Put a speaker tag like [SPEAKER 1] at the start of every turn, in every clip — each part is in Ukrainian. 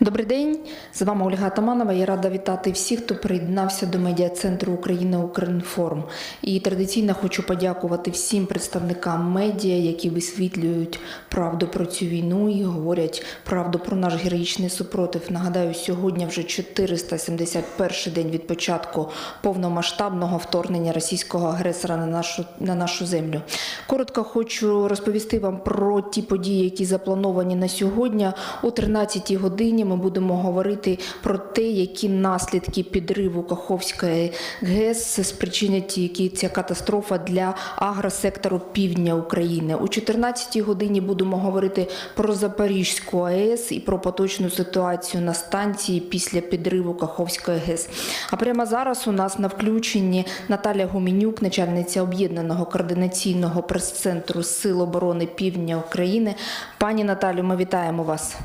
[SPEAKER 1] Добрий день, з вами Ольга Таманова. Я рада вітати всіх, хто приєднався до медіа центру України Укрінформ. І традиційно хочу подякувати всім представникам медіа, які висвітлюють правду про цю війну і говорять правду про наш героїчний супротив. Нагадаю, сьогодні вже 471 день від початку повномасштабного вторгнення російського агресора на нашу на нашу землю. Коротко хочу розповісти вам про ті події, які заплановані на сьогодні. О 13 годині ми будемо говорити про те, які наслідки підриву Каховської ГЕС спричинять які ця катастрофа для агросектору півдня України. О 14 годині будемо говорити про Запорізьку АЕС і про поточну ситуацію на станції після підриву Каховської ГЕС. А прямо зараз у нас на включенні Наталя Гуменюк, начальниця об'єднаного координаційного прес-центру Сил оборони Півдня України. Пані Наталю, ми вітаємо вас.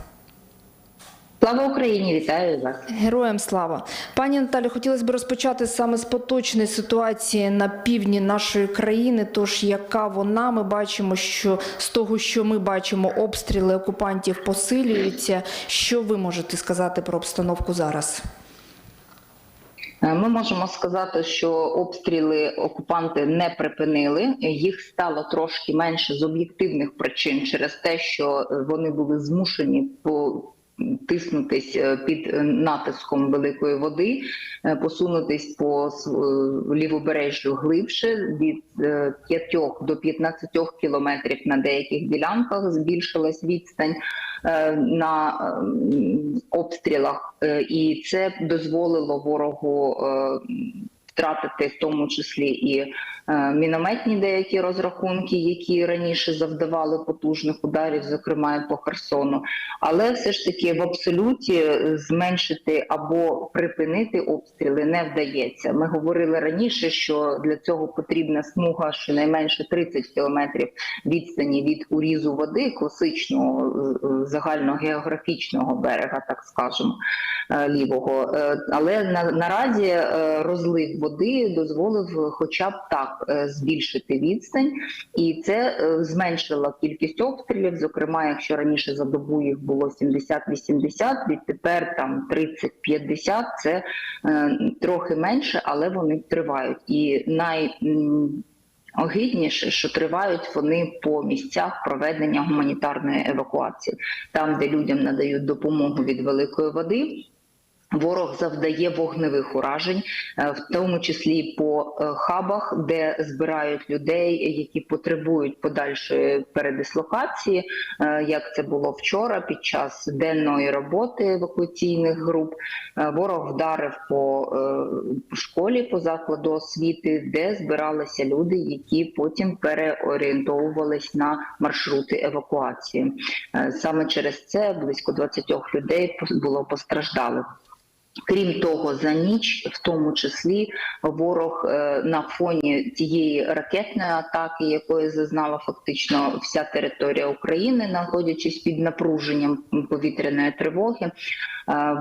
[SPEAKER 2] Слава Україні, вітаю вас.
[SPEAKER 1] Героям слава. Пані Наталі, хотілося б розпочати саме з поточної ситуації на півдні нашої країни. Тож, яка вона, ми бачимо, що з того, що ми бачимо, обстріли окупантів посилюються. Що ви можете сказати про обстановку зараз?
[SPEAKER 2] Ми можемо сказати, що обстріли окупанти не припинили. Їх стало трошки менше з об'єктивних причин через те, що вони були змушені по. Тиснутись е, під е, натиском великої води, е, посунутись по лівобережжю глибше від е, 5 до 15 кілометрів на деяких ділянках. Збільшилась відстань на ем, обстрілах, і це дозволило ворогу втратити в тому числі і е, мінометні деякі розрахунки, які раніше завдавали потужних ударів, зокрема і по Херсону. Але все ж таки в абсолюті е, зменшити або припинити обстріли не вдається. Ми говорили раніше, що для цього потрібна смуга щонайменше 30 кілометрів відстані від урізу води, класичного е, загальногеографічного берега, так скажемо, лівого. Е, Але на, наразі е, розлив води дозволив хоча б так е, збільшити відстань, і це е, зменшило кількість обстрілів. Зокрема, якщо раніше за добу їх було 70-80, відтепер там 30-50, це е, трохи менше, але вони тривають. І най м, Огидніше, що тривають вони по місцях проведення гуманітарної евакуації, там, де людям надають допомогу від великої води. Ворог завдає вогневих уражень, е, в тому числі по е, хабах, де збирають людей, які потребують подальшої передислокації, е, як це було вчора під час денної роботи евакуаційних груп. Ворог вдарив по школі, по закладу освіти, де збиралися люди, які потім переорієнтовувались на маршрути евакуації. Саме через це близько 20 людей було постраждалих. Крім того, за ніч, в тому числі, ворог е, на фоні тієї ракетної атаки, якої зазнала фактично вся територія України, знаходячись під напруженням повітряної тривоги, е,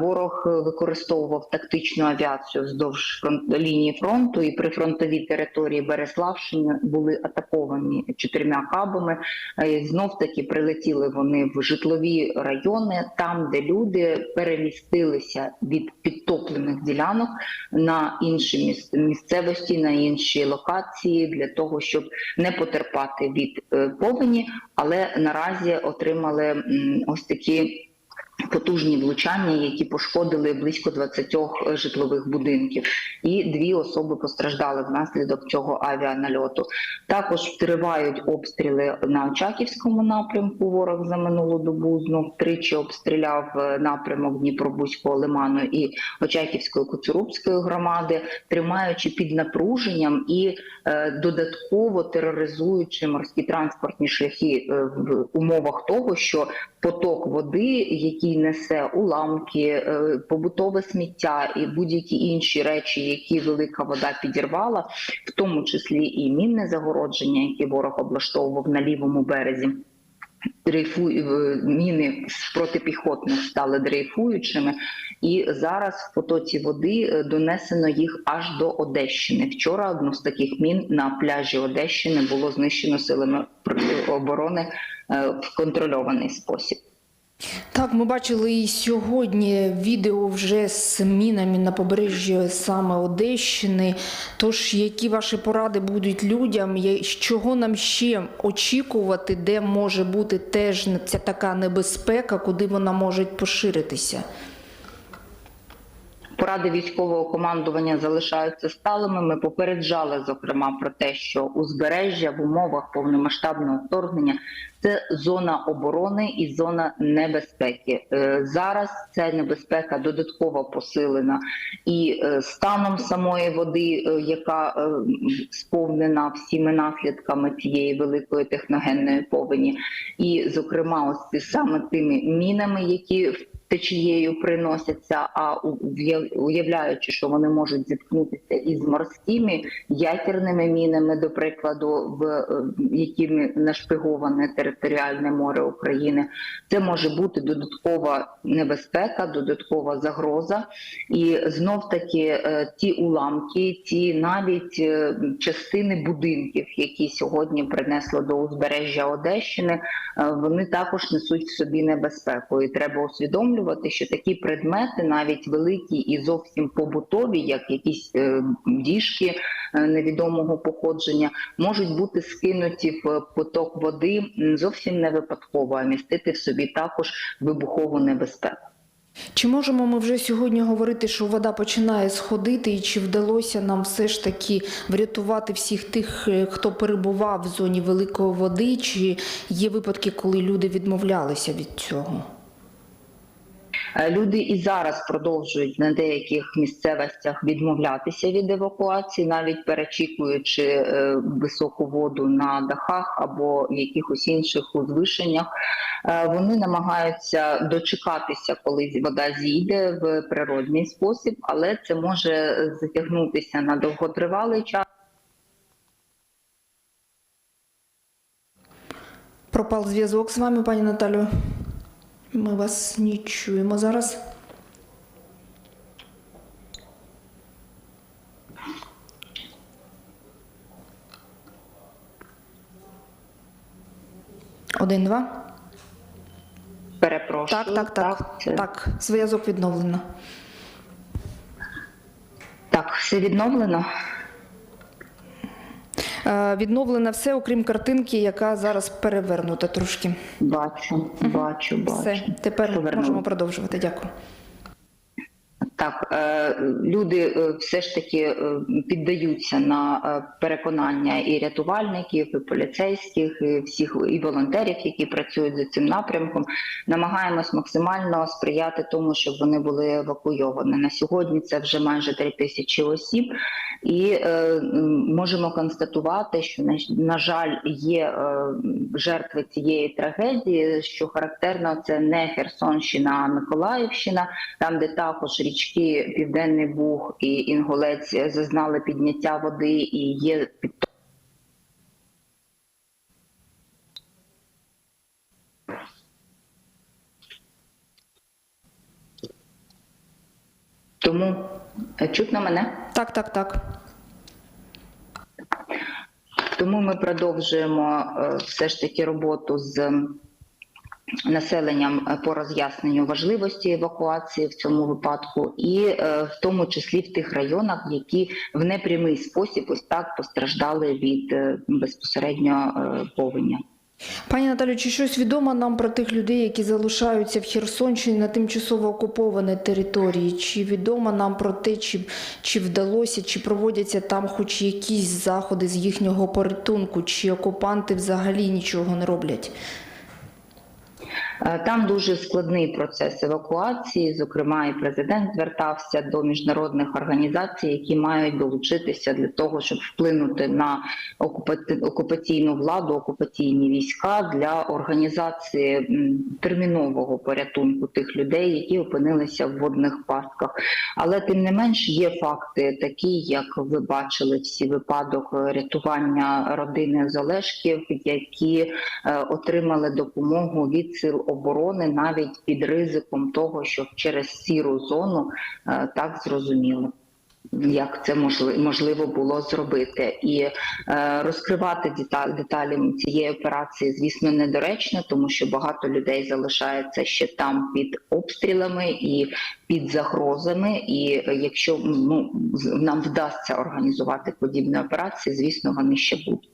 [SPEAKER 2] ворог використовував тактичну авіацію вздовж лінії фронту, і прифронтові території Береславщини були атаковані чотирма кабами. Е, Знов таки прилетіли вони в житлові райони, там, де люди перемістилися від підтоплених ділянок на інші міс- місцевості, на інші локації для того, щоб не потерпати від е, повені, але наразі отримали ось такі. Потужні влучання, які пошкодили близько 20 житлових будинків, і дві особи постраждали внаслідок цього авіанальоту. Також тривають обстріли на Очаківському напрямку. Ворог за минулу добу знов тричі обстріляв е, напрямок Дніпробузького лиману і Очаківської Коцурубської громади, тримаючи під напруженням і е, додатково тероризуючи морські транспортні шляхи е, в умовах того, що поток води, який несе уламки, е, побутове сміття і будь-які інші речі, які велика вода підірвала, в тому числі і мінне загородження, яке ворог облаштовував на лівому березі. Дрейфу... е, міни протипіхотних стали дрейфуючими, і зараз в потоці води е, донесено їх аж до Одещини. Вчора одну з таких мін на пляжі Одещини було знищено силами оборони е, в контрольований спосіб.
[SPEAKER 1] Так, ми бачили і сьогодні відео вже з мінами на побережжі саме Одещини. Тож, які ваші поради будуть людям? Чого нам ще очікувати, де може бути теж ця така небезпека, куди вона може поширитися?
[SPEAKER 2] Поради військового командування залишаються сталими. Ми попереджали зокрема про те, що узбережжя в умовах повномасштабного вторгнення це зона оборони і зона небезпеки. Е, Зараз ця небезпека додатково посилена і е, станом самої води, е, яка сповнена всіми наслідками цієї великої техногенної повені, і зокрема, ось саме тими мінами, які течією приносяться, а уявляючи, що вони можуть зіткнутися із морськими ядерними мінами, до прикладу, в е, якими нашпиговане територіальне море України, це може бути додаткова небезпека, додаткова загроза. І знов таки е, ті уламки, ті навіть е, частини будинків, які сьогодні принесло до узбережжя Одещини, вони також несуть в собі небезпеку. І треба усвідомлювати, що такі предмети, навіть великі і зовсім побутові, як якісь е, діжки е, невідомого походження, можуть бути скинуті в поток води зовсім не випадково, а містити в собі також вибухову небезпеку.
[SPEAKER 1] Чи можемо ми вже сьогодні говорити, що вода починає сходити, і чи вдалося нам все ж таки врятувати всіх тих, е, хто перебував в зоні великої води, чи є випадки, коли люди відмовлялися від цього?
[SPEAKER 2] Е, Люди і зараз продовжують на деяких місцевостях відмовлятися від евакуації, навіть перечікуючи е, високу воду на дахах або якихось інших узвишеннях. Е, Вони намагаються дочекатися, коли вода зійде в природний спосіб, але це може затягнутися на довготривалий час.
[SPEAKER 1] Пропав зв'язок з вами, пані Наталю. Ми вас не чуємо зараз. Один, два.
[SPEAKER 2] Перепрошую.
[SPEAKER 1] Так, так, так.
[SPEAKER 2] це-
[SPEAKER 1] Так, зв'язок відновлено.
[SPEAKER 2] так, все відновлено.
[SPEAKER 1] Е, Відновлено все, окрім картинки, яка зараз перевернута трошки.
[SPEAKER 2] Бачу, бачу, бачу.
[SPEAKER 1] Все, тепер
[SPEAKER 2] Повернули.
[SPEAKER 1] можемо продовжувати. Дякую.
[SPEAKER 2] Так, е, люди е, все ж таки е, піддаються на переконання і рятувальників, і поліцейських, і всіх і волонтерів, які працюють за цим напрямком. Намагаємось максимально сприяти тому, щоб вони були евакуйовані. На сьогодні це вже майже три тисячі осіб, і можемо констатувати, що на, жаль є жертви цієї трагедії. Що характерно, це не Херсонщина, а Миколаївщина, там, де також річки Південний Буг і Інгулець зазнали підняття води і є під тому е, чутно мене.
[SPEAKER 1] Так, так, так.
[SPEAKER 2] Тому ми продовжуємо е, все ж таки роботу з населенням е, по роз'ясненню важливості евакуації в цьому випадку, і е, в тому числі в тих районах, які в непрямий спосіб ось так постраждали від е, безпосередньо повені.
[SPEAKER 1] Пані Наталю, чи щось відомо нам про тих людей, які залишаються в Херсонщині на тимчасово окупованій території? Чи відомо нам про те, чи, чи вдалося, чи проводяться там хоч якісь заходи з їхнього порятунку, чи окупанти взагалі нічого не роблять?
[SPEAKER 2] Е, Там дуже складний процес евакуації. Зокрема, і президент звертався до міжнародних організацій, які мають долучитися для того, щоб вплинути на окупа- окупаційну владу, окупаційні війська для організації термінового порятунку тих людей, які опинилися в водних пастках. Але тим не менш є факти, такі як ви бачили всі випадок рятування родини Золешків, які е, отримали допомогу від сил оборони навіть під ризиком того, що через сіру зону е, так зрозуміло. як це можливо було зробити, і е, розкривати деталі, деталі цієї операції, звісно, недоречно, тому що багато людей залишається ще там під обстрілами і під загрозами. І якщо ну нам вдасться організувати подібні операції, звісно, вони ще будуть.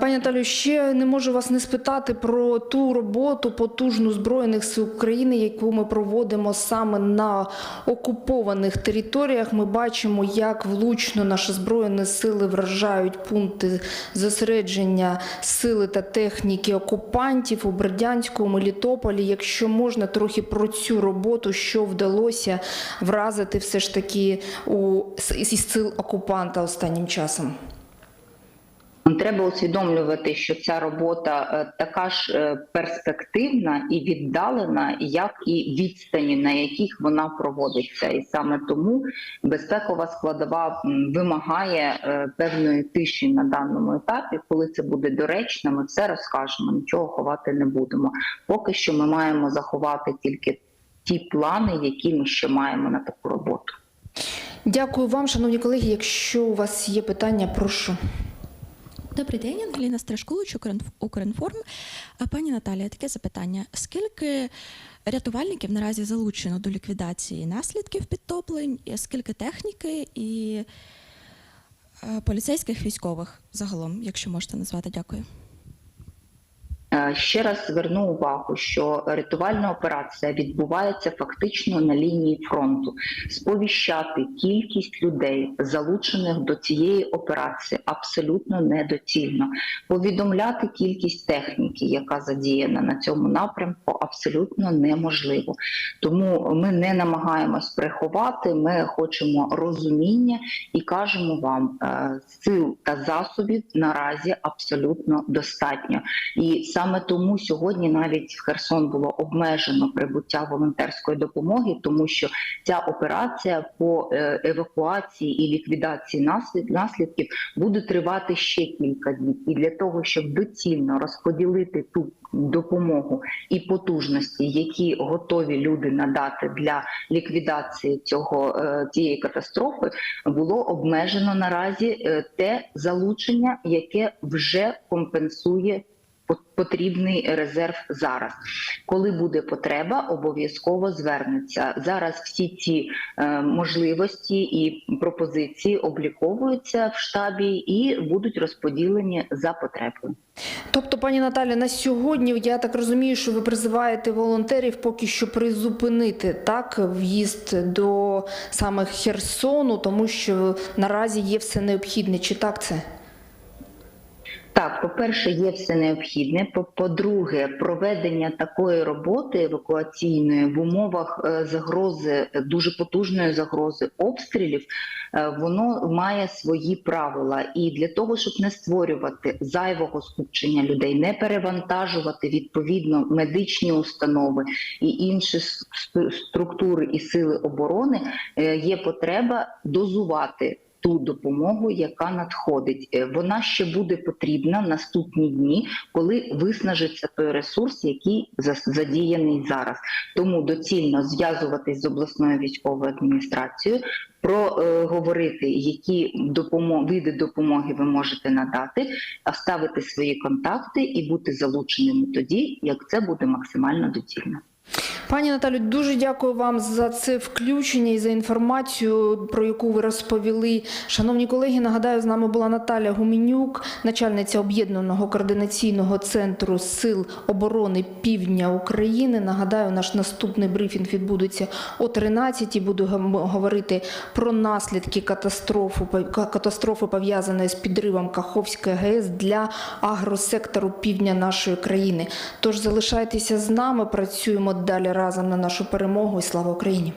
[SPEAKER 1] Пані Наталю, ще не можу вас не спитати про ту роботу потужну Збройних сил України, яку ми проводимо саме на окупованих територіях. Ми бачимо, як влучно наші збройні сили вражають пункти зосередження сили та техніки окупантів у Бердянську, у Мелітополі. Якщо можна трохи про цю роботу, що вдалося вразити все ж таки у із сил окупанта останнім часом.
[SPEAKER 2] Треба усвідомлювати, що ця робота е, така ж е, перспективна і віддалена, як і відстані, на яких вона проводиться, і саме тому безпекова складова вимагає е, певної тиші на даному етапі. Коли це буде доречно, ми все розкажемо, нічого ховати не будемо. Поки що ми маємо заховати тільки ті плани, які ми ще маємо на таку роботу.
[SPEAKER 1] Дякую вам, шановні колеги. Якщо у вас є питання, прошу.
[SPEAKER 3] Добрий день, Ангеліна Страшкулич, Укрінф- Укрінформ. А, Пані Наталія, таке запитання: скільки рятувальників наразі залучено до ліквідації наслідків підтоплень, скільки техніки і е, поліцейських військових загалом, якщо можете назвати, дякую.
[SPEAKER 2] Е, Ще раз зверну увагу, що рятувальна операція відбувається фактично на лінії фронту. Сповіщати кількість людей, залучених до цієї операції, абсолютно недоцільно. Повідомляти кількість техніки, яка задіяна на цьому напрямку, абсолютно неможливо. Тому ми не намагаємось приховати. Ми хочемо розуміння і кажемо вам, е, сил та засобів наразі абсолютно достатньо. І саме тому сьогодні навіть в Херсон було обмежено прибуття волонтерської допомоги, тому що ця операція по е, евакуації і ліквідації наслід- наслідків буде тривати ще кілька днів. І для того, щоб доцільно розподілити ту допомогу і потужності, які готові люди надати для ліквідації цього е, цієї катастрофи, було обмежено наразі е, те залучення, яке вже компенсує потрібний резерв зараз. Коли буде потреба, обов'язково звернеться. Зараз всі ці е, можливості і пропозиції обліковуються в штабі і будуть розподілені за потребою.
[SPEAKER 1] Тобто, пані Наталі, на сьогодні я так розумію, що ви призиваєте волонтерів поки що призупинити так в'їзд до саме Херсону, тому що наразі є все необхідне. Чи так це?
[SPEAKER 2] Так, по-перше, є все необхідне. По- По-друге, проведення такої роботи евакуаційної в умовах е, загрози, е, дуже потужної загрози обстрілів, е, воно має свої правила. І для того, щоб не створювати зайвого скупчення людей, не перевантажувати відповідно медичні установи і інші структури і сили оборони, є потреба дозувати ту допомогу, яка надходить. Е, Вона ще буде потрібна в наступні дні, коли виснажиться той ресурс, який задіяний зараз. Тому доцільно зв'язуватись з обласною військовою адміністрацією, проговорити, які допомо- види допомоги ви можете надати, ставити свої контакти і бути залученими тоді, як це буде максимально доцільно.
[SPEAKER 1] Пані Наталю, дуже дякую вам за це включення і за інформацію, про яку ви розповіли. Шановні колеги, нагадаю, з нами була Наталя Гуменюк, начальниця об'єднаного координаційного центру сил оборони Півдня України. Нагадаю, наш наступний брифінг відбудеться о 13 Буду говорити про наслідки катастрофи, катастрофи пов'язаної з підривом Каховської ГЕС для агросектору півдня нашої країни. Тож залишайтеся з нами, працюємо далі разом на нашу перемогу і слава Україні!